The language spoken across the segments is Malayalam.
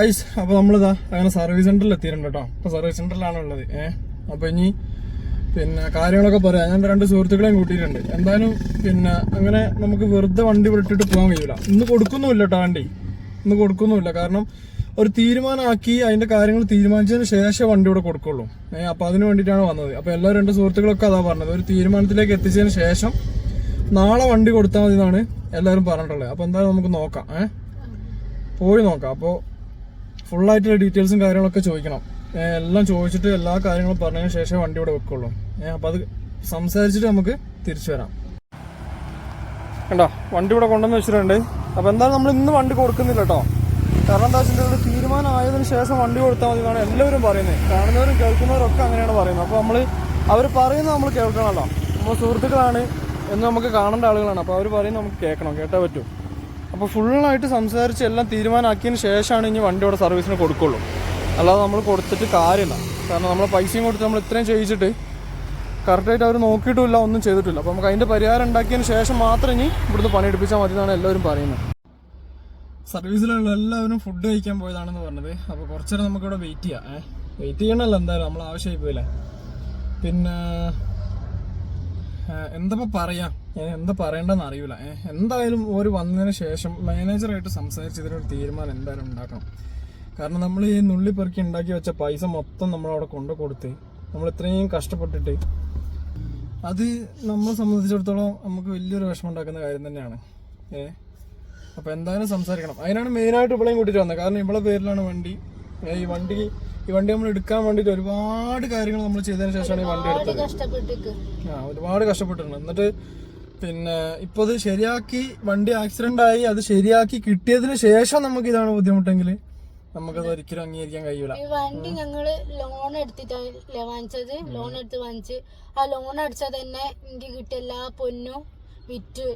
ഐസ് അപ്പോൾ നമ്മളിതാ അങ്ങനെ സർവീസ് സെന്ററിൽ എത്തിയിട്ടുണ്ട് കേട്ടോ അപ്പോൾ സർവീസ് സെന്ററിലാണ് ഉള്ളത്. ഏഹ് അപ്പോൾ ഇനി പിന്നെ കാര്യങ്ങളൊക്കെ പറയാം ഞാൻ രണ്ട് സുഹൃത്തുക്കളെയും കൂട്ടിയിട്ടുണ്ട്. എന്തായാലും പിന്നെ അങ്ങനെ നമുക്ക് വെറുതെ വണ്ടി വിട്ടിട്ട് പോകാൻ കഴിയില്ല ഇന്ന് കൊടുക്കുന്നുമില്ല കേട്ടോ വണ്ടി. ഇന്ന് കൊടുക്കുന്നുമില്ല. കാരണം ഒരു തീരുമാനമാക്കി അതിന്റെ കാര്യങ്ങൾ തീരുമാനിച്ചതിന് ശേഷം വണ്ടി ഇവിടെ കൊടുക്കുള്ളൂ. ഏഹ് അപ്പോൾ അതിന് വേണ്ടിയിട്ടാണ് വന്നത്. അപ്പോൾ എല്ലാ രണ്ട് സുഹൃത്തുക്കളൊക്കെ അതാ പറഞ്ഞത്. ഒരു തീരുമാനത്തിലേക്ക് എത്തിച്ചതിന് ശേഷം നാളെ വണ്ടി കൊടുത്താൽ മതി എന്നാണ് എല്ലാവരും പറഞ്ഞിട്ടുള്ളത്. അപ്പോൾ എന്തായാലും നമുക്ക് നോക്കാം. ഏഹ് പോയി നോക്കാം. അപ്പോൾ ഫുള്ളായിട്ടുള്ള ഡീറ്റെയിൽസും കാര്യങ്ങളൊക്കെ ചോദിക്കണം. എല്ലാം ചോദിച്ചിട്ട് എല്ലാ കാര്യങ്ങളും പറഞ്ഞതിന് ശേഷമേ വണ്ടി ഇവിടെ വെക്കുള്ളൂ. അപ്പം അത് സംസാരിച്ചിട്ട് നമുക്ക് തിരിച്ചു വരാം. കണ്ടോ? വണ്ടി ഇവിടെ കൊണ്ടുവന്ന് വെച്ചിട്ടുണ്ട്. അപ്പം എന്തായാലും നമ്മൾ ഇന്ന് വണ്ടി കൊടുക്കുന്നില്ല കേട്ടോ കാരണം എന്താ വെച്ചിട്ടുണ്ടെങ്കിൽ തീരുമാനം ആയതിനു ശേഷം വണ്ടി കൊടുത്താൽ മതി എന്നാണ് എല്ലാവരും പറയുന്നത്. കാണുന്നവരും കേൾക്കുന്നവരും ഒക്കെ അങ്ങനെയാണ് പറയുന്നത്. അപ്പോൾ നമ്മൾ അവർ പറയുന്നത് നമ്മൾ കേൾക്കണമല്ലോ. നമ്മൾ സുഹൃത്തുക്കളാണ് എന്ന് നമുക്ക് കാണേണ്ട ആളുകളാണ്. അപ്പോൾ അവർ പറയുന്നത് നമുക്ക് കേൾക്കണം. കേട്ടാൽ പറ്റും. അപ്പോൾ ഫുള്ളായിട്ട് സംസാരിച്ച് എല്ലാം തീരുമാനമാക്കിയതിന് ശേഷമാണ് ഇനി വണ്ടി ഇവിടെ സർവീസിന് കൊടുക്കുള്ളൂ. അല്ലാതെ നമ്മൾ കൊടുത്തിട്ട് കാര്യമില്ല. കാരണം നമ്മൾ പൈസയും കൊടുത്ത് നമ്മൾ ഇത്രയും ചെയ്യിച്ചിട്ട് കറക്റ്റായിട്ട് അവർ നോക്കിയിട്ടുമില്ല ഒന്നും ചെയ്തിട്ടില്ല. അപ്പോൾ നമുക്ക് അതിന്റെ പരിഹാരം ഉണ്ടാക്കിയതിന് ശേഷം മാത്രം ഇനി ഇവിടുന്ന് പണിയെടുപ്പിച്ചാൽ മതി എന്നാണ് എല്ലാവരും പറയുന്നത്. സർവീസിലുള്ള എല്ലാവരും ഫുഡ് കഴിക്കാൻ പോയതാണെന്ന് പറഞ്ഞത്. അപ്പോൾ കുറച്ചേരം നമുക്കിവിടെ വെയിറ്റ് ചെയ്യാം. ഏഹ് വെയിറ്റ് ചെയ്യണമല്ലോ എന്തായാലും. നമ്മൾ ആവശ്യമായി പോയില്ലേ പിന്നെ ഏഹ് പറയാം? എന്താ പറയണ്ടെന്ന് അറിയില്ല എന്തായാലും ഒരു വന്നതിന് ശേഷം മാനേജറായിട്ട് സംസാരിച്ച് ഇതിനൊരു തീരുമാനം എന്തായാലും ഉണ്ടാക്കണം. കാരണം നമ്മൾ ഈ നുള്ളി പെറുക്കി ഉണ്ടാക്കി വെച്ച പൈസ മൊത്തം നമ്മൾ അവിടെ കൊണ്ടു കൊടുത്ത് നമ്മൾ ഇത്രയും കഷ്ടപ്പെട്ടിട്ട് അത് നമ്മളെ സംബന്ധിച്ചിടത്തോളം നമുക്ക് വലിയൊരു വിഷമം ഉണ്ടാക്കുന്ന കാര്യം തന്നെയാണ്. ഏ അപ്പൊ എന്തായാലും സംസാരിക്കണം. അതിനാണ് മെയിനായിട്ട് ഇവളെയും കൂട്ടിയിട്ട് വന്നത്. കാരണം ഇവളെ പേരിലാണ് വണ്ടി. ഈ വണ്ടി ഈ വണ്ടി നമ്മൾ എടുക്കാൻ വേണ്ടിയിട്ട് ഒരുപാട് കാര്യങ്ങൾ നമ്മൾ ചെയ്തതിന് ശേഷമാണ് ഈ വണ്ടി എടുത്തത്. ആ ഒരുപാട് കഷ്ടപ്പെട്ടിട്ടുണ്ട്. എന്നിട്ട് പിന്നെ ഇപ്പൊ അത് ശരിയാക്കി വണ്ടി ആക്സിഡന്റ് ആയി അത് ശരിയാക്കി കിട്ടിയതിന് ശേഷം നമുക്ക് ഇതാണ് ബുദ്ധിമുട്ടെങ്കിൽ നമുക്കത് ഒരിക്കലും അംഗീകരിക്കാൻ കഴിയൂല. ഈ വണ്ടി ഞങ്ങൾ ലോൺ എടുത്തിട്ടാണ് വാങ്ങിച്ചത്. ലോൺ എടുത്ത് വാങ്ങിച്ച് ആ ലോൺ അടിച്ചാൽ തന്നെ എനിക്ക് കിട്ടിയ എല്ലാ പൊന്നും വിറ്റ്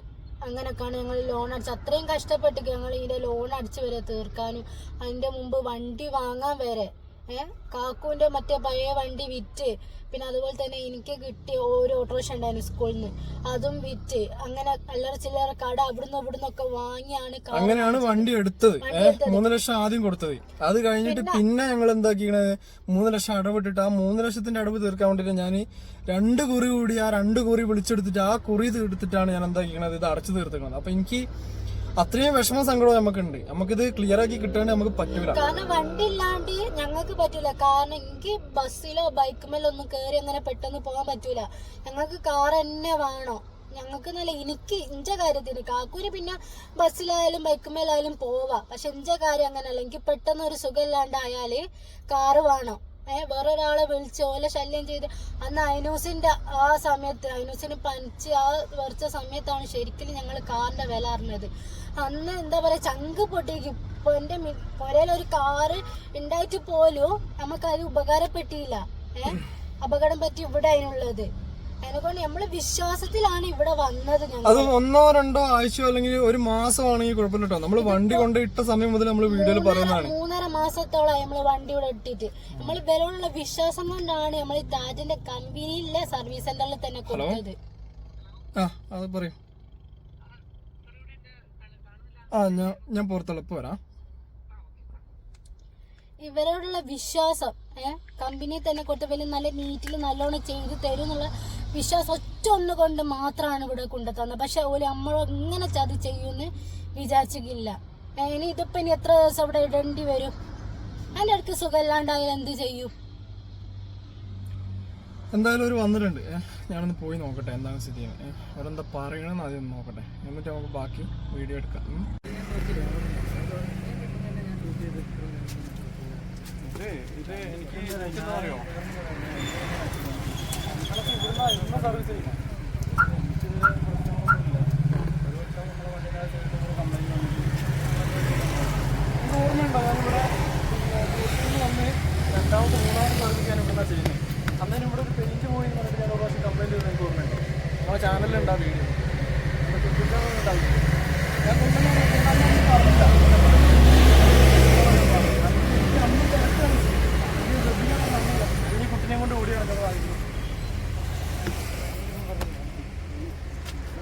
അങ്ങനൊക്കെയാണ് ഞങ്ങൾ ലോൺ അടിച്ചത്. അത്രയും കഷ്ടപ്പെട്ട് ഞങ്ങൾ ഇതിന്റെ ലോൺ അടിച്ച് വരെ തീർക്കാനും അതിന്റെ മുമ്പ് വണ്ടി വാങ്ങാൻ വരെ ഏഹ് കാക്കുവിന്റെ മറ്റേ പഴയ വണ്ടി വിറ്റ്. പിന്നെ അതുപോലെ തന്നെ എനിക്ക് കിട്ടിയ ഓരോ ഓട്ടോറിക്ഷ ഉണ്ടായിരുന്നു സ്കൂളിൽ നിന്ന് അതും വിറ്റ്. അങ്ങനെ അല്ലറ ചില്ലറ കട അവിടുന്ന് ഇവിടുന്ന് ഒക്കെ വാങ്ങിയാണ് അങ്ങനെയാണ് വണ്ടി എടുത്തത്. മൂന്ന് ലക്ഷം ആദ്യം കൊടുത്തത്. അത് കഴിഞ്ഞിട്ട് പിന്നെ ഞങ്ങൾ എന്താക്കിക്കണത് മൂന്ന് ലക്ഷം അടവിട്ടിട്ട് ആ മൂന്ന് ലക്ഷത്തിന്റെ അടവ് തീർക്കാൻ വേണ്ടിയിട്ട് ഞാൻ രണ്ട് കുറി കൂടി ആ രണ്ട് കുറി വിളിച്ചെടുത്തിട്ട് ആ കുറി തീർത്തിട്ടാണ് ഞാൻ എന്താക്കിക്കണത് ഇത് അടച്ചു തീർത്തിക്കണത് അപ്പൊ എനിക്ക് അത്രയും വിഷമ സങ്കടവും നമുക്കുണ്ട്. നമുക്കിത് ക്ലിയർ ആക്കി കിട്ടാൻ നമുക്ക് പറ്റൂല. കാരണം വണ്ടി ഇല്ലാണ്ട് ഞങ്ങൾക്ക് പറ്റൂല. കാരണം എനിക്ക് ബസ്സിലോ ബൈക്കുമേലോ ഒന്നും കയറി അങ്ങനെ പെട്ടെന്ന് പോകാൻ പറ്റൂല. ഞങ്ങൾക്ക് കാർ തന്നെ വേണോ. ഞങ്ങൾക്ക് നല്ല എനിക്ക് ഇഞ്ച കാര്യത്തിന് കാക്കൂര് പിന്നെ ബസ്സിലായാലും ബൈക്കുമേലായാലും പോവാ. പക്ഷെ ഇഞ്ച കാര്യം അങ്ങനെയല്ല എനിക്ക് പെട്ടെന്ന് ഒരു സുഖം ഇല്ലാണ്ടായാൽ കാറ് വേണം. ഏഹ് വേറൊരാളെ വിളിച്ച് ഓലെ ശല്യം ചെയ്ത് അന്ന് അനൂസിന്റെ ആ സമയത്ത് ഐനൂസിന് പനിച്ച് ആ വരച്ച സമയത്താണ് ശരിക്കും ഞങ്ങൾ കാറിന്റെ വില അറിഞ്ഞത്. അന്ന് എന്താ പറയാ ചങ്ക് പൊട്ടിക്കും. ഇപ്പൊ എന്റെ പുരയിൽ ഒരു കാറ് ഉണ്ടായിട്ട് പോലും നമുക്കത് ഉപകാരപ്പെട്ടില്ല ഏഹ് അപകടം പറ്റി ഇവിടെ അതിനുള്ളത് നമ്മൾ വിശ്വാസത്തിലാണ് ഇവിടെ വന്നത് അത് ഒന്നോ രണ്ടോ ആഴ്ചയോ അല്ലെങ്കിൽ ഒരു മാസമാണെങ്കിൽ കുഴപ്പമില്ല കേട്ടോ നമ്മൾ വണ്ടി കൊണ്ട് ഇട്ട സമയം മുതൽ നമ്മൾ വീഡിയോയിൽ പറയുന്നതാണ്. മൂന്നര മാസത്തോളം നമ്മൾ വണ്ടി ഇവിടെ ഇട്ടിട്ട്. നമ്മൾ ബലമുള്ള വിശ്വാസം കൊണ്ടാണ് നമ്മൾ താജിന്റെ കമ്പനിയിലെ സർവീസ് സെന്ററിൽ തന്നെ കൊടുത്തത്. ആ അത് പറയൂ. ആ ഞാൻ ഞാൻ പുറത്തുള്ള പോരാ വരാം. ഇവരോടുള്ള വിശ്വാസം ഏഹ് കമ്പനി തന്നെ കൊടുത്ത് വലിയ നല്ല നീറ്റിൽ നല്ലോണം ചെയ്ത് തരും എന്നുള്ള വിശ്വാസം ഒറ്റ ഒന്ന് കൊണ്ട് മാത്രമാണ് ഇവിടെ കൊണ്ടുതന്നത് പക്ഷെ ഓൽ നമ്മളോ ഇങ്ങനെ ചതി ചെയ്യുമെന്ന് വിചാരിച്ചില്ല ഇനി ഇതിപ്പോ ഇനി എത്ര ദിവസം ഇവിടെ ഇടേണ്ടി വരും? അതിന്റെ അടുത്ത് സുഖമില്ലാണ്ടായാൽ എന്ത് ചെയ്യും? എന്തായാലും ഒരു വന്നിട്ടുണ്ട്. ഞാനൊന്ന് പോയി നോക്കട്ടെ എന്താണ് സ്ഥിതി അവരെന്താ പറയണെന്ന് ആദ്യം ഒന്ന് നോക്കട്ടെ. എന്നിട്ട് നമുക്ക് ബാക്കി വീഡിയോ എടുക്കാം. ഇത് ഇത് എനിക്ക് അറിയോ? സർവീസ് ചെയ്യുന്നത് ഓർമ്മയുണ്ടോ ഞാനിവിടെ പിന്നെ വന്ന് രണ്ടാമത്തെ മൂന്നാമത്തെ സർവീസ് ഞാൻ ഇവിടെ ചെയ്യുന്നത് അന്നേരം ഇവിടെ ഒരു പെയിന്റ് പോയി എന്ന് പറഞ്ഞിട്ട് ഞാൻ ഒരു പ്രാവശ്യം കംപ്ലൈന്റ് ചെയ്ത് എനിക്ക് ഓർമ്മയുണ്ട് നമ്മുടെ ചാനലിലുണ്ട് ആ വീഡിയോ ഉണ്ടാവില്ല ഞാൻ കൊണ്ടുവന്ന കൊണ്ടുവന്നൊന്നും പറഞ്ഞില്ല എനിക്ക് അന്ന് തിരക്കാണ്. എനിക്ക് ശ്രദ്ധിക്കണം പറഞ്ഞില്ല. ഈ കുട്ടിനെ കൊണ്ട് ഓടി നടക്കുന്നതായിരുന്നു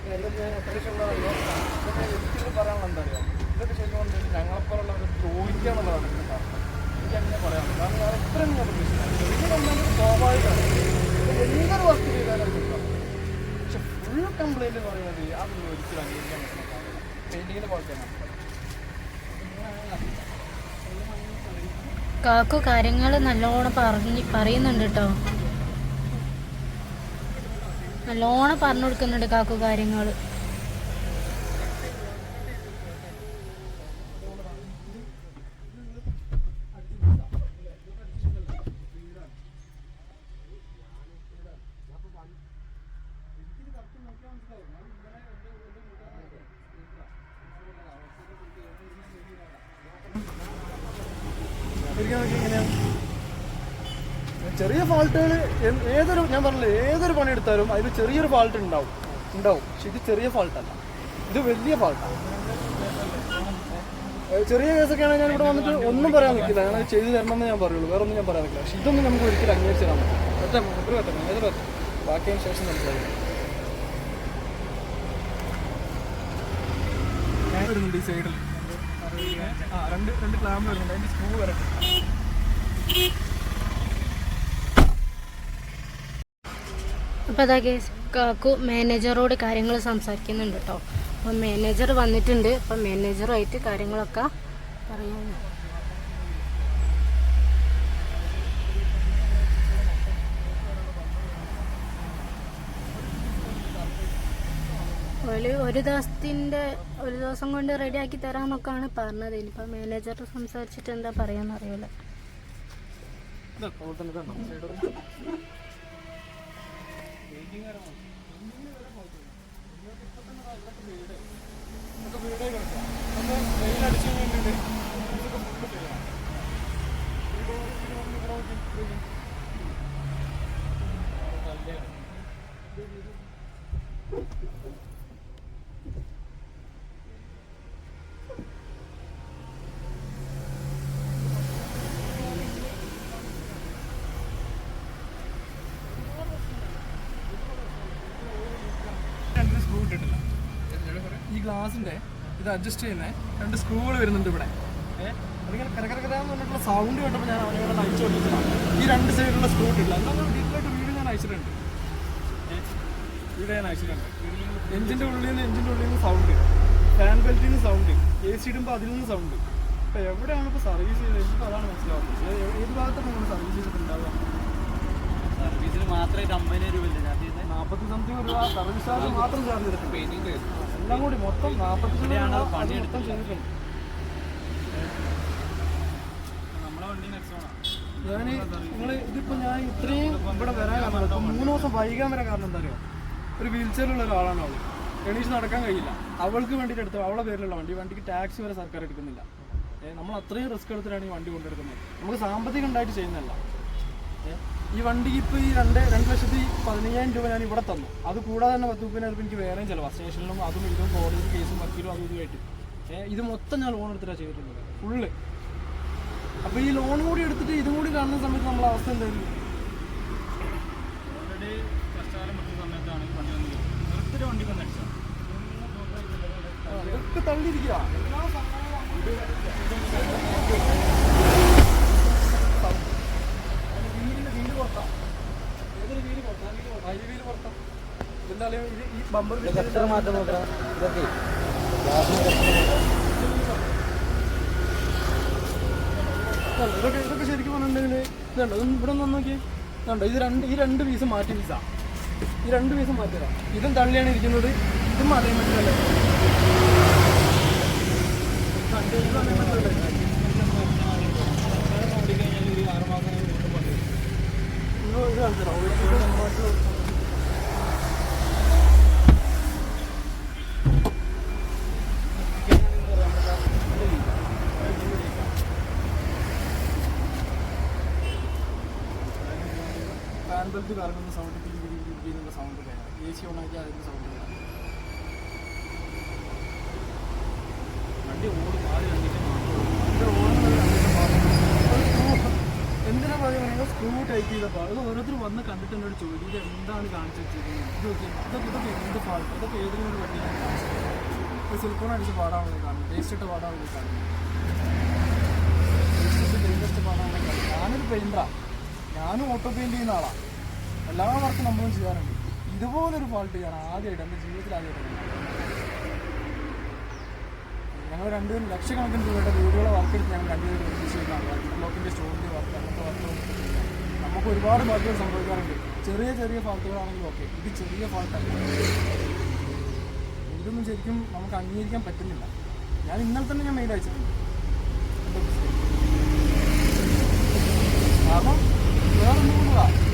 ഇതൊക്കെ ഞാൻ അത്യാവശ്യം ഉള്ളതല്ലോ ഇതൊക്കെ എനിക്ക് പറയാനുള്ള എന്താ അറിയാം ഇതൊക്കെ ശരിക്കും പറഞ്ഞാൽ ഞങ്ങളെപ്പോലുള്ളവർ ദ്രോഹിക്കുക എന്നുള്ളതാണ് ഇതിന്റെ കാരണം. കാരണം ഞാൻ ഞാൻ പ്രതീക്ഷിച്ചില്ല വലിയ കംപ്ലൈന്റ് സ്വാഭാവികമാണ്. ഇത് എന്തൊരു വർക്ക് ചെയ്താലും പക്ഷെ ഫുൾ കംപ്ലൈന്റ് എന്ന് പറയുന്നത് അതൊന്നും ഒരിക്കലും അംഗീകരിക്കാൻ പറ്റുന്ന കാര്യമില്ല പെയിന്റിങ്ങിന്റെ കുഴപ്പമാണ് കാക്കു കാര്യങ്ങൾ നല്ലോണം പറഞ്ഞ് പറയുന്നുണ്ട് കേട്ടോ നല്ലോണം പറഞ്ഞു കൊടുക്കുന്നുണ്ട് കാക്കു കാര്യങ്ങൾ. ശരിക്കും നോക്കി ഇങ്ങനെയാണ് ചെറിയ ഫാൾട്ടുകൾ ഏതൊരു ഞാൻ പറഞ്ഞില്ലേ ഏതൊരു പണി എടുത്താലും അതിൽ ചെറിയൊരു ഫാൾട്ട് ഉണ്ടാവും. ഉണ്ടാവും. പക്ഷെ ഇത് ചെറിയ ഫാൾട്ടല്ല. ഇത് വലിയ ഫാൾട്ടാണ് ചെറിയ കേസൊക്കെ ഞാൻ ഇവിടെ വന്നിട്ട് ഒന്നും പറയാൻ നിൽക്കില്ല ഞാൻ അത് ചെയ്തു തരണമെന്ന് ഞാൻ പറയുള്ളൂ. വേറെ ഒന്നും ഞാൻ പറയാൻ നിൽക്കില്ല പക്ഷെ ഇതൊന്നും നമുക്ക് ഒരിക്കലും അംഗീകരിച്ച് പറ്റില്ല. ഒറ്റ ഒരു പറ്റണം ഏതൊരു പറ്റും ബാക്കിയതിന് ശേഷം നമുക്ക് ഞാൻ ഈ സൈഡിൽ രണ്ട് രണ്ട് ക്ലാമ്പ് വരുന്നുണ്ട്. അതിന്റെ സ്ക്രൂ വരട്ടെ. അപ്പോൾ അതാ കേസ് കാക്കു മാനേജറോട് കാര്യങ്ങൾ സംസാരിക്കുന്നുണ്ട് കേട്ടോ അപ്പോൾ മാനേജർ വന്നിട്ടുണ്ട്. അപ്പോൾ മാനേജറുമായിട്ട് കാര്യങ്ങളൊക്കെ പറയാം ഒരു ഒരു ദിവസത്തിന്റെ ഒരു ദിവസം കൊണ്ട് റെഡിയാക്കി തരാമെന്നൊക്കെയാണ് പറഞ്ഞത്. ഇനിയിപ്പോൾ മാനേജർ സംസാരിച്ചിട്ട് എന്താ പറയാന്ന് അറിയില്ല. വീടേ കിടക്കാം. ഒന്ന് വെയിലടിച്ച് കഴിഞ്ഞിട്ടുണ്ട്. ഇതൊക്കെ full ചെയ്യാം. ഇത് ഇത് വന്ന് ഇവിടെ നോക്കി, ഇത് നോക്കി. നല്ലതാണ്. രണ്ട് സ്ക്രൂ ഇട്ടിട്ടില്ല ഗ്ലാസിന്റെ ഇത് അഡ്ജസ്റ്റ് ചെയ്യുന്നത് രണ്ട് സ്ക്രൂകൾ വരുന്നുണ്ട് ഇവിടെ. ഏഹ് സൗണ്ട് കണ്ടപ്പോൾ ഞാൻ അവനെ അയച്ചു കൊടുത്തതാണ് ഈ രണ്ട് സൈഡിലുള്ള സ്ക്രൂ ഇട്ടില്ല എന്നാൽ ഡീറ്റെയിലായിട്ട് വീഡിയോ ഞാൻ അയച്ചിട്ടുണ്ട്. വീഡിയോ ഞാൻ അയച്ചിട്ടുണ്ട്. ഉള്ളിൽ നിന്ന് എഞ്ചിന്റെ ഉള്ളിൽ നിന്ന് സൗണ്ട് ഫാൻ ബെൽറ്റിൽ നിന്ന് സൗണ്ട് എ സി ഇടുമ്പോൾ അതിൽ നിന്ന് സൗണ്ട് ഇപ്പൊ എവിടെയാണ് ഇപ്പോൾ സർവീസ് ചെയ്തത്? എനിക്ക് അതാണ് മനസ്സിലാവുന്നത്. ഏത് ഭാഗത്താണ് നമ്മൾ സർവീസ് ചെയ്തിട്ടുണ്ടാവുക? സർവീസിന് മാത്രമേ കമ്പനി രൂപയില്ല നാൽപ്പത്തി സംതിങ് രൂപ സർവീസ് ചാർജ് മാത്രം ചാർജ് ചെയ്തിട്ടുണ്ട്. എല്ലാം കൂടി മൊത്തം നാൽപ്പത്തി രൂപയാണ് രൂപ പണി മൊത്തം ചെയ്തിട്ടുണ്ട് ഞാൻ നിങ്ങൾ ഇതിപ്പോ ഞാൻ ഇത്രയും ഇവിടെ വരാൻ കാരണം ഇപ്പൊ മൂന്ന് ദിവസം വൈകാൻ വരാൻ കാരണം എന്താ അറിയോ? ഒരു വീൽ ചെയറിലുള്ള ഒരാളാണ് അവൾ എണീച്ച് നടക്കാൻ കഴിയില്ല. അവൾക്ക് വേണ്ടിയിട്ട് എടുത്ത അവളെ പേരിലുള്ള വണ്ടി. വണ്ടിക്ക് ടാക്സി വരെ സർക്കാർ എടുക്കുന്നില്ല. നമ്മൾ അത്രയും റിസ്ക് എടുത്തിട്ടാണ് ഈ വണ്ടി കൊണ്ടെടുക്കുന്നത് നമുക്ക് സാമ്പത്തികം ഉണ്ടായിട്ട് ചെയ്യുന്നതല്ല. ഈ വണ്ടി ഇപ്പോൾ ഈ രണ്ട് രണ്ട് ലക്ഷത്തി പതിനയ്യായിരം രൂപ ഞാൻ ഇവിടെ തന്നു. അത് കൂടാതെ തന്നെ പത്ത് മുപ്പതിനായിരം രൂപ എനിക്ക് വേറെയും ചിലവാ. സ്റ്റേഷനിലും അതും ഇതും കോടതി കേസും വക്കീലും അതും ഇതുമായിട്ട് ഇത് മൊത്തം ഞാൻ ലോൺ എടുത്തിട്ടാണ് ചെയ്തിട്ടുള്ളത്. ഫുള്ള്. അപ്പോൾ ഈ ലോൺ കൂടി എടുത്തിട്ട് ഇതും കൂടി കാണുന്ന സമയത്ത് നമ്മളെ അവസ്ഥ എന്തായിരുന്നു? ഓൾറെഡി കഷ്ടകാലം പറ്റുന്ന സമയത്താണ് ഈ വണ്ടി വന്നത് വെറുതെ വണ്ടി വന്ന് അടിച്ചത് ആ, ഇതൊക്കെ തള്ളിയിരിക്കുക എല്ലാ വീലിന്റെ വീൽ പുറത്താ ഏതൊരു വീൽ പുറത്താ ഈ വീൽ പുറത്താ ഇതിന്റെ ഈ ബമ്പർ മാറ്റം നോക്കാം ഇതൊക്കെ. ഇതൊക്കെ ഇതൊക്കെ ശരിക്കും പറഞ്ഞിട്ടുണ്ടെങ്കിൽ ഇതുണ്ട് ഇതൊന്ന് ഇവിടെ നിന്ന് നോക്കിയേ. ഇതുണ്ട് ഇത് രണ്ട് ഈ രണ്ട് പീസ് മാറ്റി പീസാ ഈ രണ്ട് പീസ് മാറ്റിയതാ ഇതും തള്ളിയാണ് ഇരിക്കുന്നത്. ഇതും അലൈൻമെന്റ് അല്ലേ? ഇത് alignment അല്ലേ? ഓടിക്കഴിഞ്ഞാൽ ഒരു ആറ് മാസം വീണ്ടും പണി വരും. ഇന്ന് ഇത് കാണിച്ചു തരാം. ഇത് മാറ്റി ഫാൻ ബെൽറ്റ് കറങ്ങുന്ന സൗണ്ട് എന്നുള്ള സൗണ്ട് എ സി ആക്കി അതിന്റെ സൗണ്ട് വണ്ടി ഓടി കണ്ടിട്ട് എന്തിനാ പറയുക? സ്ക്രൂ ടൈപ്പ് ചെയ്തപ്പോൾ അത് ഓരോരുത്തർ വന്ന് കണ്ടിട്ട് എന്നോട് ചോദിക്കും ഇത് എന്താണ് കാണിച്ചു വെച്ചിരിക്കുന്നത്? ഇതൊക്കെ ഇതൊക്കെ എന്ത് ഫാൾട്ട് ഇതൊക്കെ ഏതെങ്കിലും ഒരു വണ്ടി സിലിക്കോൺ അടിച്ച് പാടാണല്ലോ കാണുന്നത് ടേസ്റ്റ് ഇട്ട് പാടാവുന്നത് കാണും. ടേസ്റ്റ് ഇട്ട് ടേസ്റ്റ് പാടാവുന്നത് കാണും. ഞാനൊരു പെയിന്ററാണ് ഞാനും ഓട്ടോ പെയിന്റ് ചെയ്യുന്ന ആളാ. എല്ലാ വർക്കും നമ്മളും ചെയ്യാറുണ്ട്. ഇതുപോലൊരു ഫാൾട്ട് ഞാൻ ആദ്യമായിട്ട് എന്റെ ജീവിതത്തിൽ ആദ്യമായിട്ട് ഞങ്ങൾ രണ്ടുപേരും ലക്ഷക്കണക്കിന് രൂപയുടെ വീടുകളെ വർക്ക് എടുത്ത് ഞങ്ങൾ രണ്ടുപേരും ഒരുമിച്ച് ചെയ്യുന്നതാണ് ബ്ലോക്കിന്റെ സ്റ്റോറിന്റെ വർക്ക് അങ്ങനത്തെ വർക്കുകൾ നമുക്ക് ഒരുപാട് ഫാൾട്ടുകൾ സംഭവിക്കാറുണ്ട്. ചെറിയ ചെറിയ ഫാൾട്ടുകളാണെങ്കിലും ഓക്കെ ഇത് ചെറിയ ഫാൾട്ടല്ല ഇതൊന്നും ശരിക്കും നമുക്ക് അംഗീകരിക്കാൻ പറ്റുന്നില്ല. ഞാൻ ഇന്നലെ തന്നെ ഞാൻ മെയിൽ അയച്ചിട്ടുണ്ട്. കാരണം വേറെ ഒന്നും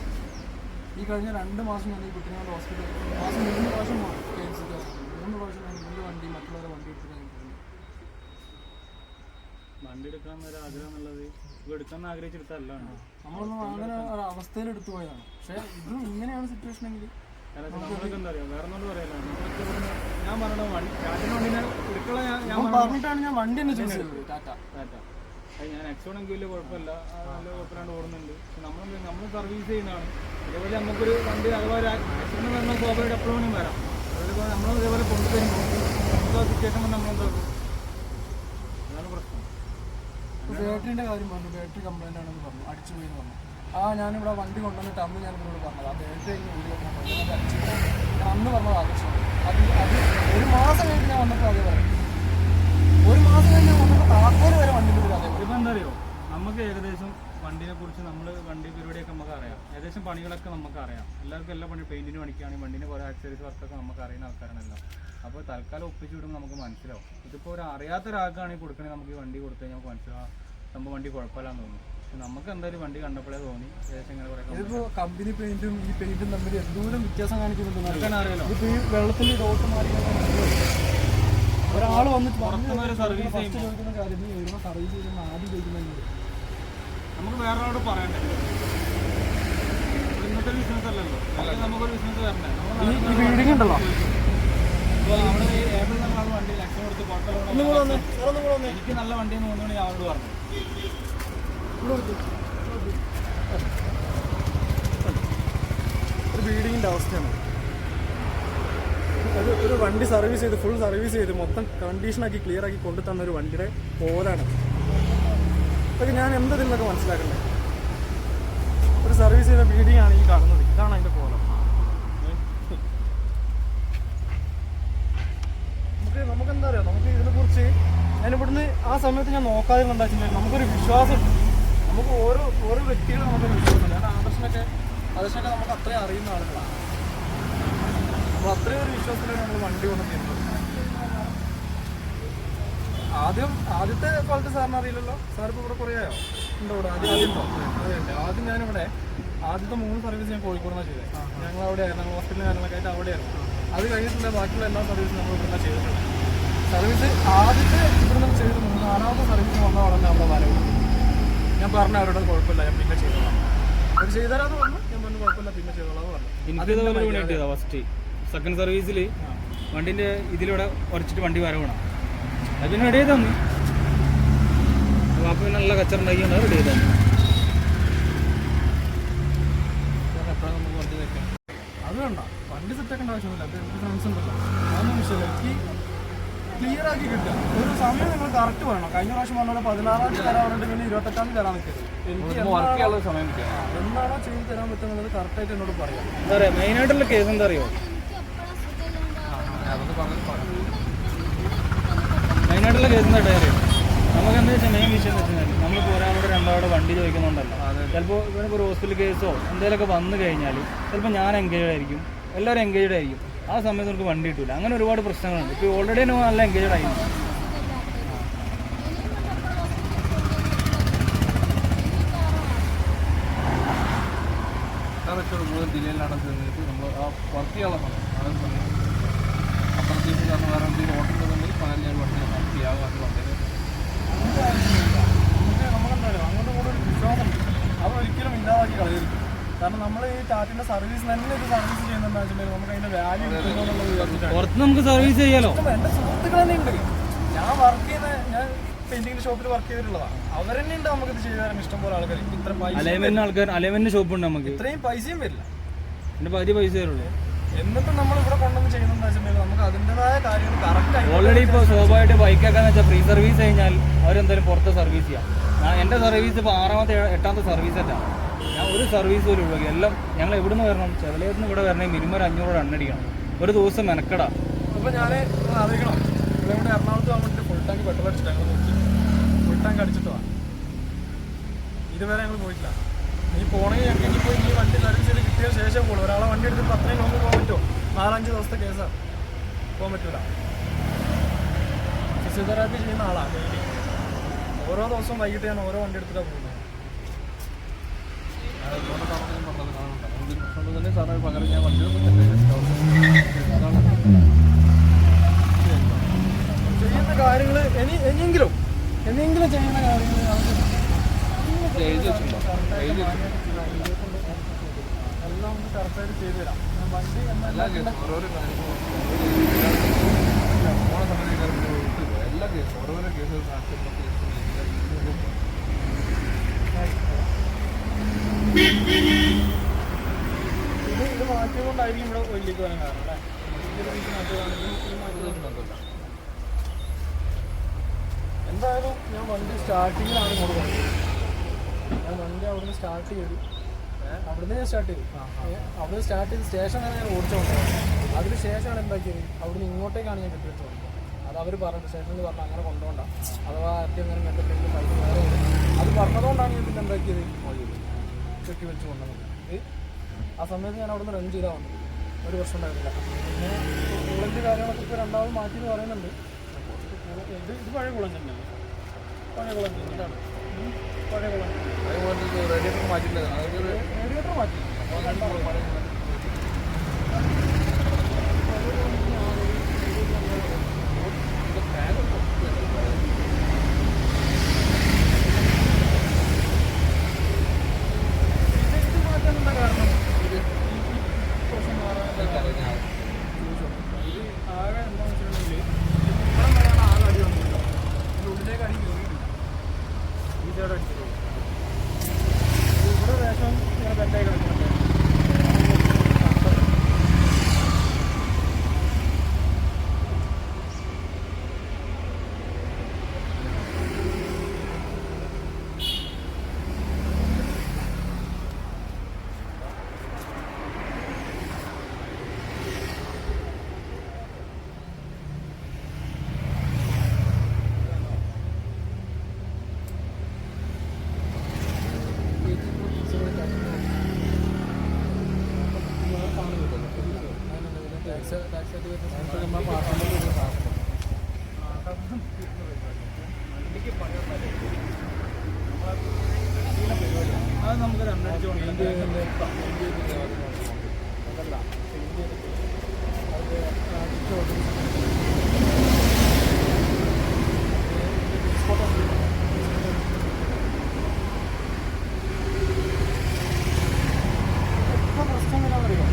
ഈ കഴിഞ്ഞ രണ്ട് മാസം ഞാൻ ഈ കുട്ടികളുടെ ഹോസ്പിറ്റലിൽ മാസം മൂന്ന് പ്രാവശ്യം കെ എം മൂന്ന് പ്രാവശ്യം ഞാൻ എന്റെ വണ്ടി മറ്റുള്ളവരെ വണ്ടി എടുത്തിട്ട് കഴിഞ്ഞിട്ടുണ്ട്. വണ്ടി എടുക്കാൻ ഒരു ആഗ്രഹം എന്നുള്ളത് എടുക്കാൻ ആഗ്രഹിച്ചെടുത്തല്ല നമ്മളൊന്നും അങ്ങനെ ഒരു അവസ്ഥയിൽ എടുത്തു പോയതാണ്. പക്ഷേ ഇതും ഇങ്ങനെയാണ് സിറ്റുവേഷൻ എങ്കിൽ ഞാൻ പറഞ്ഞ വണ്ടി ടാറ്റ വണ്ടിനെ എടുക്കള ഞാൻ പറഞ്ഞിട്ടാണ് വണ്ടി തന്നെ ചൂസ് ചെയ്തത്. ടാറ്റ. ടാറ്റ. ഞാൻ എക്സോൺ എനിക്ക് വലിയ കുഴപ്പമില്ല. നല്ല കുഴപ്പമില്ലാണ്ട് ഓടുന്നുണ്ട്. നമ്മൾ നമ്മൾ സർവീസ് ചെയ്യുന്നതാണ്. അതേപോലെ നമുക്കൊരു വണ്ടി അതുപോലെ ആക്സിഡന്റ് വന്നാൽ സ്വാഭാവിക എപ്പോഴും വരാം അതേപോലെ നമ്മൾ ഇതേപോലെ കൊണ്ടുവരുമ്പോൾ നമുക്ക് ആ സിറ്റുവേഷൻ നമ്മൾ എന്താക്കും? അതാണ് പ്രശ്നം. ബാറ്ററിന്റെ കാര്യം പറഞ്ഞു. ബാറ്ററി കംപ്ലൈന്റ് ആണെന്ന് പറഞ്ഞു. അടിച്ചു പോയി പറഞ്ഞു. ആ ഞാനിവിടെ വണ്ടി കൊണ്ടുവന്നിട്ട് അന്ന് ഞാൻ നിങ്ങളോട് പറഞ്ഞത്. ആ ബാറ്ററി കൊണ്ടുവന്നത് അടിച്ചു പോയി. ഞാൻ അന്ന് പറഞ്ഞത് ആകർഷണം അത് അത് ഒരു മാസം കഴിഞ്ഞ് ഞാൻ വന്നപ്പോൾ അതേ പറയും ഒരു മാസം തന്നെ വന്നപ്പോൾ താക്കോൽ വരെ വണ്ടിന്റെ ഉള്ളിൽ എന്താ അറിയോ? നമുക്ക് ഏകദേശം വണ്ടിനെ കുറിച്ച് നമ്മൾ വണ്ടി പരിപാടിയൊക്കെ നമുക്ക് അറിയാം. ഏകദേശം പണികളൊക്കെ നമുക്ക് അറിയാം. എല്ലാവർക്കും എല്ലാ പണി പെയിന്റിന് പണിക്കുകയാണെങ്കിൽ വണ്ടിന് കുറേ ആക്സസറീസ് വർക്കൊക്കെ നമുക്ക് അറിയുന്ന ആൾക്കാരാണല്ലോ. അപ്പോൾ തൽക്കാലം ഒപ്പിച്ച് വിടുമ്പോൾ നമുക്ക് മനസ്സിലാവും. ഇതിപ്പോൾ ഒരു അറിയാത്ത ഒരാൾക്കാണെങ്കിൽ കൊടുക്കണമെങ്കിൽ നമുക്ക് ഈ വണ്ടി കൊടുത്തു കഴിഞ്ഞാൽ നമുക്ക് മനസ്സിലാവും. നമ്മൾ വണ്ടി കുഴപ്പമില്ലാന്ന് തോന്നുന്നു നമുക്ക് എന്തായാലും വണ്ടി കണ്ടപ്പോഴേ തോന്നി. ഏകദേശം ഇങ്ങനെ കുറേ ഇതിപ്പോ കമ്പനി പെയിന്റും ഈ പെയിന്റും തമ്മിൽ എന്തോരം വ്യത്യാസം കാണിക്കുന്നുണ്ട് അറിയാലോ. ഈ വെള്ളത്തിന്റെ ഡോട്ട് മാറി ഒരാൾ വന്നിട്ട് സർവീസ് ചോദിക്കുന്ന കാര്യം നീ സർവീസ് ചെയ്യുന്ന ആദ്യം നമുക്ക് വേറെ ആളോട് പറയണ്ടേ ഇന്നത്തെ ബിസിനസ് അല്ലല്ലോ. അല്ലെങ്കിൽ നമുക്കൊരു ബിസിനസ് വരണേ നമ്മൾ ഈ ബിൽഡിംഗ് ഉണ്ടല്ലോ. എനിക്ക് നല്ല വണ്ടി എന്ന് തോന്നുന്നു ഞാൻ അവരോട് പറഞ്ഞു. ഒരു ബിൽഡിങ്ങിന്റെ അവസ്ഥയാണ്. ഒരു ഒരു വണ്ടി സർവീസ് ചെയ്ത് ഫുൾ സർവീസ് ചെയ്ത് മൊത്തം കണ്ടീഷനാക്കി ക്ലിയർ ആക്കി കൊണ്ടു തന്ന ഒരു വണ്ടിയുടെ പോലാണ് അതൊക്കെ ഞാൻ എന്തതിൽ നിന്നൊക്കെ മനസ്സിലാക്കണ്ടേ? ഒരു സർവീസ് ചെയ്ത ബിൽഡിംഗ് ആണ് ഈ കാണുന്നത്. ഇതാണ് അതിന്റെ പോലെ നമുക്ക് നമുക്ക് എന്താ അറിയാം? നമുക്ക് ഇതിനെ കുറിച്ച് ഞാൻ ഇവിടുന്ന് ആ സമയത്ത് ഞാൻ നോക്കാതെ എന്താ നമുക്കൊരു വിശ്വാസം നമുക്ക് ഓരോ ഓരോ വ്യക്തികളും നമുക്കൊരു വിശ്വാസമുണ്ട്. ഞാൻ ആദർശനൊക്കെ ആദർശനൊക്കെ നമുക്ക് അത്രയും അറിയുന്ന ആളുകളാണ്. നമ്മൾ അത്രയും ഒരു വിശ്വാസത്തിലാണ് നമ്മൾ വണ്ടി ആദ്യം ആദ്യത്തെ കാലത്ത് സാറിന് അറിയില്ലല്ലോ? സാർ ഇപ്പോൾ ഇവിടെ കുറേ ആയോ? ഉണ്ടോ ഇവിടെ? ആദ്യം ആദ്യം അതെ ആദ്യം ഞാനിവിടെ ആദ്യത്തെ മൂന്ന് സർവീസ് ഞാൻ കോഴിക്കോടാണ് ചെയ്തത് ഞങ്ങൾ അവിടെ ആയിരുന്നു ഞങ്ങൾ ഹോസ്പിറ്റലിൽ കാര്യങ്ങളൊക്കെ ആയിട്ട് അവിടെയായിരുന്നു. അത് കഴിഞ്ഞിട്ടുള്ള ബാക്കിയുള്ള എല്ലാ സർവീസും നമ്മൾ ഇവിടെ ചെയ്തിട്ടുണ്ട് സർവീസ് ആദ്യത്തെ ഇവിടുന്ന് ചെയ്ത് മൂന്ന് നാലാമത്തെ സർവീസ് വന്ന ഉടനെ അവിടെ വരവ് ഞാൻ പറഞ്ഞു അവരോട് കുഴപ്പമില്ല ഞാൻ പിന്നെ ചെയ്തോളാം. അവർ ചെയ്തരാന്ന് പറഞ്ഞു. ഞാൻ പറഞ്ഞു കുഴപ്പമില്ല പിന്നെ ചെയ്തോളാം പറഞ്ഞു. സെക്കൻഡ് സർവീസിൽ വണ്ടിന്റെ ഇതിലൂടെ ഉറച്ചിട്ട് വണ്ടി വരവണം അത് പിന്നെ റെഡി ചെയ്ത് തന്നു അപ്പോൾ പിന്നെ നല്ല കച്ചറ ഉണ്ടാക്കിയാണ് റെഡി ചെയ്ത്? തന്നു അത് വേണ്ട. വണ്ടി സെറ്റാക്കേണ്ട ആവശ്യമില്ല അത് എനിക്ക് ഫ്രണ്ട്സ് ഉണ്ടല്ലോ? അതൊന്നും വിഷയമില്ല. എനിക്ക് ക്ലിയർ ആക്കി കിട്ടുക. ഒരു സമയം നിങ്ങൾ കറക്റ്റ് വേണം. കഴിഞ്ഞ പ്രാവശ്യം പറഞ്ഞ പതിനാറാം തീയതി തരാൻ പറഞ്ഞിട്ട് പിന്നെ ഇരുപത്തെട്ടാം തീയതി തരാൻ നിൽക്കരുത്. എനിക്ക് എന്താണോ ചെയ്ത് തരാൻ പറ്റുന്നത് കറക്റ്റായിട്ട് എന്നോട് പറയാം. എന്താ പറയുക മെയിനായിട്ടുള്ള കേസ് എന്താ അറിയോ? മെയിനായിട്ടുള്ള കേസ് എന്താ ഡയറി നമുക്ക് എന്താ വെച്ചാൽ മെയിൻ വിഷയം എന്ന് വെച്ചാൽ നമ്മളിപ്പോൾ ഒരാളോട് രണ്ടാളോട് വണ്ടി ചോദിക്കുന്നുണ്ടല്ലോ. ചിലപ്പോൾ ഇവനിപ്പോൾ ഒരു ഹോസ്പിറ്റൽ കേസോ എന്തെങ്കിലുമൊക്കെ വന്നു കഴിഞ്ഞാൽ ചിലപ്പോൾ ഞാൻ എൻഗേജ് ആയിരിക്കും. എല്ലാവരും എൻഗേജ്ഡ് ആയിരിക്കും. ആ സമയത്ത് നമുക്ക് വണ്ടി കിട്ടില്ല അങ്ങനെ ഒരുപാട് പ്രശ്നങ്ങളുണ്ട്. ഇപ്പോൾ ഓൾറെഡി നല്ല എൻഗേജ്ഡ് ആയിരുന്നു ഡിലേ നടന്നിട്ട് നമ്മൾ ആ വർക്ക് ചെയ്യാനുള്ള സമയം ആ ഒരു സമയം അപ്പുറത്തേക്ക് കാരണം വേറെ എന്തെങ്കിലും ഓട്ടുന്നുണ്ടെങ്കിൽ പകരം ഞാൻ വണ്ടി വർക്ക് ചെയ്യാതെ വണ്ടി വണ്ടി നമുക്ക് നമ്മളെന്തായാലും അങ്ങോട്ടും കൂടെ ഒരു വിശ്വാസം അത് ഒരിക്കലും ഇല്ലാതാക്കി കളയരുത് കാരണം ഈ സർവീസ് തന്നെ ഒരു സർവീസ് ചെയ്യുന്നുണ്ടെങ്കിൽ നമുക്ക് അതിന്റെ വാല്യൂ കിട്ടുന്നുള്ളത് പുറത്ത് നമുക്ക് സർവീസ് ചെയ്യാലോ? എന്റെ സുഹൃത്തുക്കൾ തന്നെ ഉണ്ട്. ഞാൻ വർക്ക് ചെയ്യുന്ന ഞാൻ പെയിന്റിംഗ് ഷോപ്പിൽ വർക്ക് ചെയ്തിട്ടുള്ളതാണ്. അവരെന്നെ ഉണ്ട് നമുക്ക് ഇത് ചെയ്തു തരാൻ ഇഷ്ടം പോലെ ആൾക്കാർ ഇത്ര പൈസ ആൾക്കാർ അലൈൻമെന്റ് ഷോപ്പ് ഉണ്ട് നമുക്ക്. ഇത്രയും പൈസയും വരില്ല. എന്റെ പകുതി പൈസ വരുള്ളൂ. എന്നിട്ടും നമ്മൾ ഇവിടെ കൊണ്ടുവന്ന് ചെയ്യുന്നതെന്ന് വെച്ചിട്ടുണ്ടെങ്കിൽ നമുക്ക് അതിന്റെതായ കാര്യങ്ങൾ കറക്റ്റ് ആയി ഓൾറെഡി ഇപ്പോൾ സ്വാഭാവികമായിട്ട് ബൈക്കൊക്കെ വെച്ചാൽ ഫ്രീ സർവീസ് കഴിഞ്ഞാൽ അവരെന്തായാലും പുറത്ത് സർവീസ് ചെയ്യാം. ഞാൻ എന്റെ സർവീസ് ഇപ്പോൾ ആറാമത്തെ എട്ടാമത്തെ സർവീസ് അല്ല ഞാൻ ഒരു സർവീസ് പോലും ഒഴിവാക്കി എല്ലാം ഞങ്ങൾ എവിടുന്ന് വരണം? ചെവലയിൽ നിന്ന് ഇവിടെ വരണേ. മിനിമം ഒരു അഞ്ഞൂറ് എണ്ണടിക്കണം ഒരു ദിവസം മെനക്കടാ. അപ്പൊ ഞാൻ അറിയിക്കണം ഇവിടെ എറണാകുളത്ത് വന്നിട്ട് ഫുൾ ടാങ്ക് പെട്രോൾ അടിച്ചിട്ടാണ് ഫുൾ ടാങ്ക് അടിച്ചിട്ടോ ഇതുവരെ ഞങ്ങൾ പോയിട്ടില്ല. നീ പോണെങ്കിൽ ഞങ്ങൾക്ക് ഇനിയിപ്പോൾ ഈ വണ്ടി സർവീസ് കിട്ടിയ ശേഷം പോകുള്ളൂ ഒരാളെ വണ്ടി എടുത്തിട്ട് അത്രയും ലോങ് പോകാൻ പറ്റുമോ? നാലഞ്ച് ദിവസത്തെ കേസാണ് പോകാൻ പറ്റൂല. ഫിസിയോതെറാപ്പി ചെയ്യുന്ന ആളാണ് ഓരോ ദിവസവും വൈകിട്ട് ഞാൻ ഓരോ വണ്ടി എടുത്തിട്ടാണ് പോകുന്നത് അതുകൊണ്ട് സാറിന് ഞാൻ പറഞ്ഞത് കാണുന്നുണ്ട് നമുക്ക് പ്രശ്നം തന്നെ സാറേ പകരം ഞാൻ വണ്ടി അതാണ് ചെയ്യുന്ന കാര്യങ്ങൾ ഇനി ഇനിയെങ്കിലും ചെയ്യുന്ന എല്ലാം ഒന്ന് കറക്റ്റായിട്ട് ചെയ്തു തരാം. ഞാൻ വണ്ടി എല്ലാ എന്നാ കേസും ഓരോരോ കാര്യങ്ങളും എല്ലാ കേസും ഓരോരോ കേസുകൾ കാണിച്ചിട്ടുള്ള കേസുകൾ ഇത് മാറ്റിയതുകൊണ്ടായിരിക്കും ഇവിടെ വരാൻ കാരണം അല്ലേ. എന്തായാലും ഞാൻ വണ്ടി സ്റ്റാർട്ടിങ്ങിലാണ് ഇങ്ങോട്ട് പോകുന്നത് ഞാൻ വണ്ടി അവിടുന്ന് സ്റ്റാർട്ട് ചെയ്തു അവിടുന്ന് ഞാൻ സ്റ്റാർട്ട് ചെയ്തു ഏ, അവിടുന്ന് സ്റ്റാർട്ട് ചെയ്ത് സ്റ്റേഷനാണ് ഞാൻ ഓടിച്ചുകൊണ്ടത് അതിന് ശേഷമാണ് എന്താക്കിയത് അവിടുന്ന് ഇങ്ങോട്ടേക്കാണ് ഞാൻ കെട്ടിവെച്ച് വന്നത് അത് അവർ പറഞ്ഞു സ്റ്റേഷനിൽ പറഞ്ഞു അങ്ങനെ കൊണ്ടുപോകണ്ട അഥവാ ആദ്യം അങ്ങനെ കണ്ടിട്ടുണ്ടെങ്കിൽ പൈസ വേറെ അത് പറഞ്ഞതുകൊണ്ടാണ് ഞാൻ പിന്നെ എന്താക്കിയത് കെട്ടിവെച്ച് കൊണ്ടുവന്നത്. ഏ, ആ സമയത്ത് ഞാൻ അവിടെ നിന്ന് റൺ ചെയ്താൽ വന്നത്. ഒരു പ്രശ്നം ഉണ്ടായിരുന്നില്ല. പിന്നെ കുളഞ്ച് കാര്യങ്ങളൊക്കെ ഇപ്പോൾ രണ്ടാമത് മാറ്റി എന്ന് പറയുന്നുണ്ട് ഇത് ഇത് പഴയ കുളം തന്നെയല്ലേ പഴയ കുളം തന്നെയാണ് പഴയ കുളം റേഡിയേറ്റർ മാറ്റിയില്ല അതൊരു റേഡിയേറ്റർ മാറ്റി. ഇത് മാറ്റാൻ എന്താ കാരണം ഇത് ഈ പ്രശ്നം മാറാൻ എന്താ കാരണം? ഇത് ആകെ എന്താണെന്ന് വെച്ചിട്ടുണ്ടെങ്കിൽ ഇവിടം വരെയാണ് ആകെ അടി വന്നിട്ടുള്ളത് ഇതിന്റെ ഉള്ളിലേക്ക് അടി കയറിയിട്ടില്ല ഈ സൈഡ് അടിച്ചിട്ടുള്ളൂ ഇത് ഇവിടെ വേഷം ഇങ്ങനെ ബെൻഡായി കിടക്കുന്നുണ്ട് അത് നമുക്ക് രണ്ടടിച്ച് ഇപ്പൊ പ്രശ്നം വരാൻ അറിയോ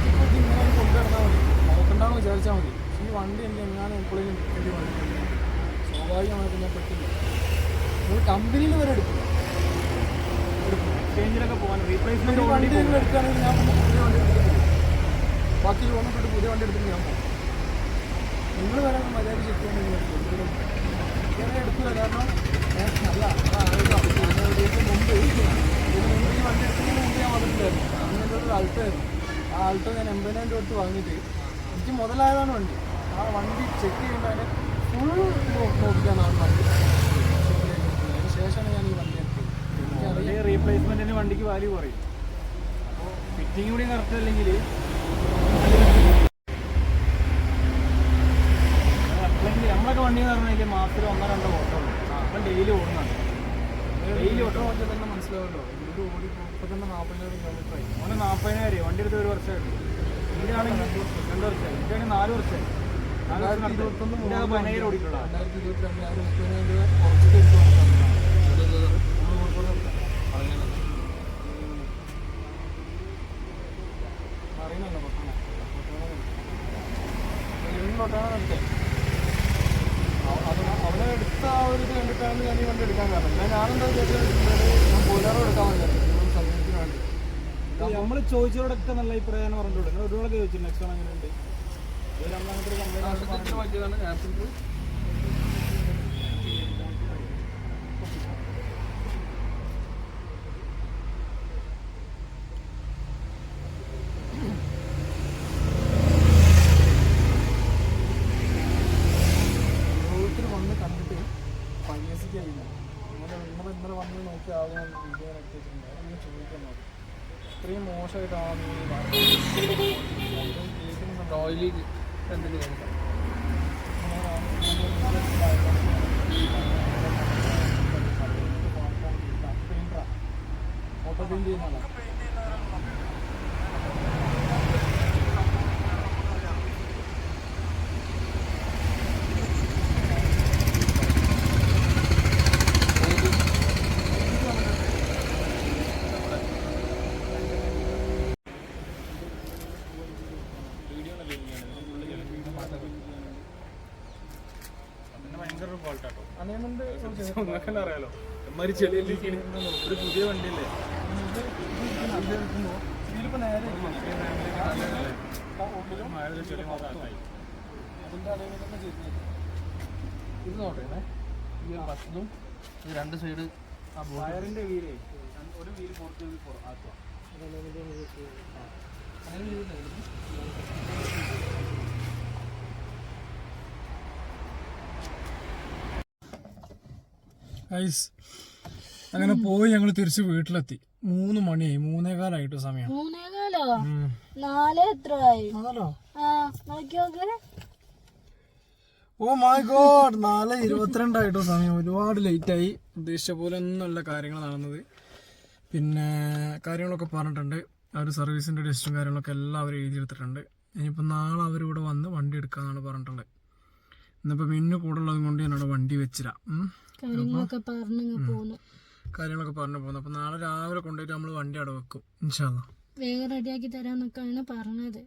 ഇപ്പൊ ഇത് ഇങ്ങനെ ഒന്ന് കൊണ്ടുവരുന്നാൽ മതി നോക്കണ്ടെന്ന് വിചാരിച്ചാൽ മതി ഈ വണ്ടി എനിക്ക് എങ്ങാനും എപ്പോഴും വേണ്ടി വണ്ടി സ്വാഭാവികമായിട്ട് ഞാൻ പറ്റില്ല ഒരു കമ്പനിയിൽ വരെ എടുക്കും. എക്സ്ചേഞ്ചിലൊക്കെ പോകാൻ റീപ്ലേസ്മെന്റ് വണ്ടി നിങ്ങൾ എടുക്കുകയാണെങ്കിൽ ഞാൻ പുതിയ വണ്ടി എടുത്തിട്ട് ബാക്കി ലോൺ ഇട്ടിട്ട് പുതിയ വണ്ടി എടുത്തിട്ട് ഞാൻ പോകും. നിങ്ങൾ വരെ മര്യാദ ചെക്ക് ചെയ്യണമെങ്കിൽ എടുക്കില്ല കാരണം അല്ല മുമ്പ് ഇതിന് മുമ്പ് ഈ വണ്ടി എടുക്കുന്നതിന് മുമ്പ് ഞാൻ വന്നിട്ടുണ്ടായിരുന്നു. അന്ന് എന്റെ ഒരു ആൾട്ടോ ആയിരുന്നു. ആ ആൾട്ടോ ഞാൻ എൺപതിനായിരം രൂപ എടുത്ത് വാങ്ങിയിട്ട് എനിക്ക് മുതലായതാണ് വണ്ടി. ആ വണ്ടി ചെക്ക് ചെയ്യുമ്പോൾ അതിനെ ഫുൾ നോക്കിയാണ് ആ വണ്ടി. ശേഷമാണ് ഞാൻ ഈ വണ്ടി എടുത്തത്. റീപ്ലേസ്മെന്റിന് വണ്ടിക്ക് വാല്യൂ കുറയും. അപ്പോൾ ഫിറ്റിംഗ് കൂടി കറക്റ്റ് അല്ലെങ്കിൽ നമ്മളൊക്കെ വണ്ടി എന്ന് പറഞ്ഞാൽ മാസത്തിൽ ഒന്നോ രണ്ടോ ഓട്ടോ അപ്പം ഡെയിലി ഓടുന്നതാണ്. ഡെയിലി ഓട്ടോ ഓടിച്ചാൽ തന്നെ മനസ്സിലാവുമല്ലോ. ഇതിലൂടെ ഓടി ഇപ്പൊ തന്നെ നാൽപ്പതിനായിരം കിലോമീറ്റർ ആയി. നാൽപ്പതിനായിരം വണ്ടി എടുത്ത് ഒരു വർഷമായിട്ട് എന്റെ ആണെങ്കിൽ രണ്ട് വർഷമായി എന്റെ ആണെങ്കിൽ നാല് വർഷമായി നാല് വർഷം പതിനായിരം ഓടിയിട്ടുള്ള. രണ്ടായിരത്തി ഇരുപത്തി രണ്ടായിരം മുപ്പതിനായിരം രൂപ കുറച്ചിട്ട് എനിക്ക് വാങ്ങിക്കാൻ വീട്ടിലോട്ടാണ് എടുത്തത് അവ- അവിടെ എടുത്ത ആ ഒരു ഇത് കണ്ടിട്ടാണ് ഞാൻ ഈ വണ്ടി എടുക്കാൻ കാരണം. ഞാൻ ഞാനെന്താ വിചാരിച്ചത് ഞാൻ ബോലേറോ എടുക്കാൻ വന്നത്. സർവീസിന് വേണ്ടി. നമ്മൾ ചോദിച്ചവരോടൊക്കെ നല്ല അഭിപ്രായം പറഞ്ഞിട്ടുണ്ട് നിങ്ങൾ ഒരുപാട് ചോദിച്ചു നെക്സ്റ്റ് അങ്ങനെ ഉണ്ട്. നമ്മളങ്ങനത്തെ ഒരു കംപ്ലൈന്റ് ആശുപത്രിയിൽ പറ്റിയതാണ് ആക്സിഡന്റ് ഓരോരുത്തർ വന്ന് കണ്ടിട്ട് പരിഹസിക്കില്ല ഇന്നലെ ഇന്നലെ ഇന്നലെ വന്ന് നോക്കിയ ആൾ ഞാൻ വീഡിയോ എടുത്ത് വെച്ചിട്ടുണ്ട് അതൊന്ന് ചോദിക്കാൻ നോക്കി ഓയിലി എന്തെങ്കിലും ഓട്ടോ പെയിന്റ് ചെയ്യുന്നതാണ് പിന്നെ ഭയങ്കര ഒരു ഫോൾട്ടാട്ടോ അനേമന്റെ നിങ്ങൾക്ക് അറിയാലോ. എമ്മാരി ചെളിയിലേക്ക് ഒരു പുതിയ വണ്ടിയല്ലേ? ഇത് നോട്ടേ ഈ ഒരു ബസ്സിലും ഈ രണ്ട് സൈഡ് ആ വയറിന്റെ വീലേ ഒരു വീൽ പുറത്ത് ആക്കുക അങ്ങനെ ചെയ്തിട്ടുണ്ടായിരുന്നു ഐസ്. അങ്ങനെ പോയി ഞങ്ങൾ തിരിച്ച് വീട്ടിലെത്തി. മൂന്ന് മണിയായി. മൂന്നേകാലായിട്ട് സമയം. മൂന്നേകാലോ? ഉം. നാല് എത്രയായി? ആണല്ലോ ആ നോക്കി നോക്ക്. Oh my God. നാല് ഇരുപത്തിരണ്ടായിട്ടോ സമയം. ഒരുപാട് ലേറ്റായി. ഉദ്ദേശിച്ച പോലെ ഒന്നുമല്ല കാര്യങ്ങൾ നടന്നത്. പിന്നെ കാര്യങ്ങളൊക്കെ പറഞ്ഞിട്ടുണ്ട്. ആ ഒരു സർവീസിന്റെ ടെസ്റ്റും കാര്യങ്ങളൊക്കെ എല്ലാം അവർ എഴുതിയെടുത്തിട്ടുണ്ട്. ഇനിയിപ്പോൾ നാളെ അവരിവിടെ വന്ന് വണ്ടി എടുക്കാമെന്നാണ് പറഞ്ഞിട്ടുള്ളത് ഇന്നിപ്പോൾ മിന്നു കൂടെ ഉള്ളത് കൊണ്ട് ഞാനവിടെ വണ്ടി വെച്ചിരാം. കാര്യങ്ങളൊക്കെ പറഞ്ഞങ്ങ് പോന്നു. കാര്യങ്ങളൊക്കെ പറഞ്ഞു പോകുന്നു അപ്പോൾ നാളെ രാവിലെ കൊണ്ടുപോയിട്ട് നമ്മൾ വണ്ടി അവിടെ വെക്കും. ഇൻഷാല്ല വേഗം റെഡിയാക്കി തരാന്നൊക്കെയാണ് പറഞ്ഞത്.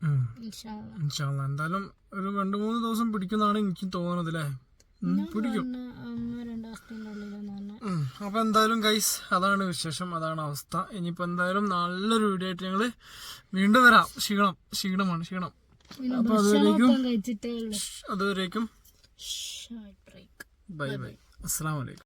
ഇൻഷാല്ലാ. എന്തായാലും ഒരു രണ്ട് മൂന്ന് ദിവസം പിടിക്കുന്നതാണ് എനിക്ക് തോന്നുന്നത് അല്ലേ പിടിക്കും. അപ്പൊ എന്തായാലും ഗൈസ് അതാണ് വിശേഷം. അതാണ് അവസ്ഥ. ഇനിയിപ്പോ എന്തായാലും നല്ലൊരു വീഡിയോ ആയിട്ട് ഞങ്ങൾ വീണ്ടും വരാം. ക്ഷീണം. ക്ഷീണമാണ്. ക്ഷീണം. അപ്പൊ അതുവരേക്കും അതുവരേക്കും ഷോർട്ട് ബ്രേക്ക് ബൈ ബൈ അസ്സാം വലൈക്കും